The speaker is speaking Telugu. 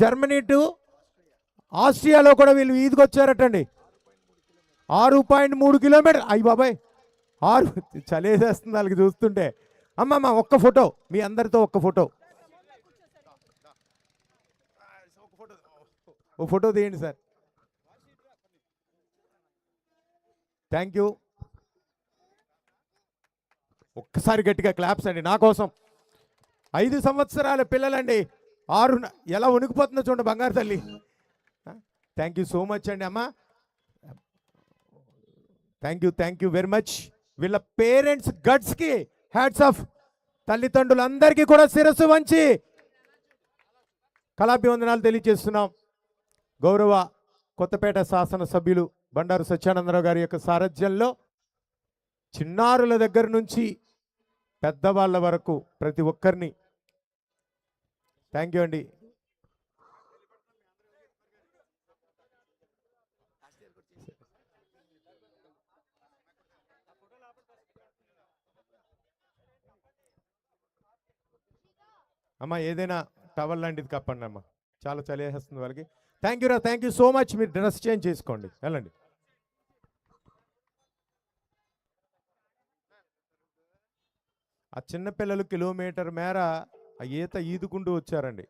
జర్మనీ టు ఆస్ట్రియాలో కూడా వీళ్ళు వీధికి వచ్చారటండి. ఆరు పాయింట్ మూడు కిలోమీటర్. అయ్యి బాబాయ్. ఆరు చలేసేస్తుంది వాళ్ళకి చూస్తుంటే. అమ్మమ్మ ఒక్క ఫోటో. మీ అందరితో ఒక్క ఫోటో. ఓ ఫోటో తీయండి సార్. థ్యాంక్ యూ ఒక్కసారి గట్టిగా క్లాప్స్ అండి. నా కోసం ఐదు సంవత్సరాల పిల్లలండి. ఆరు ఎలా ఉనికిపోతుందో చూడండి బంగారు తల్లి. థ్యాంక్ యూ సో మచ్ అండి అమ్మా. Thank you thank you very much వీళ్ళ పేరెంట్స్ గట్స్కి హ్యాట్స్ ఆఫ్ తల్లిదండ్రులందరికీ కూడా శిరస్సు వంచి కళాభివందనాలు తెలియజేస్తున్నాం. గౌరవ కొత్తపేట శాసన సభ్యులు బండారు సత్యానందరావు గారి యొక్క సారథ్యంలో చిన్నారుల దగ్గర నుంచి పెద్దవాళ్ళ వరకు ప్రతి ఒక్కరిని థ్యాంక్ యూ అండి అమ్మ ఏదైనా టవల్ లాంటిది కప్పండి అమ్మ. చాలా చలి వేసేస్తుంది వాళ్ళకి. థ్యాంక్ యూ రా థ్యాంక్ యూ సో మచ్ మీరు డ్రెస్ చేంజ్ చేసుకోండి. వెళ్ళండి. ఆ చిన్నపిల్లలు కిలోమీటర్ మేర ఆ ఈత ఈదుకుంటూ వచ్చారండి.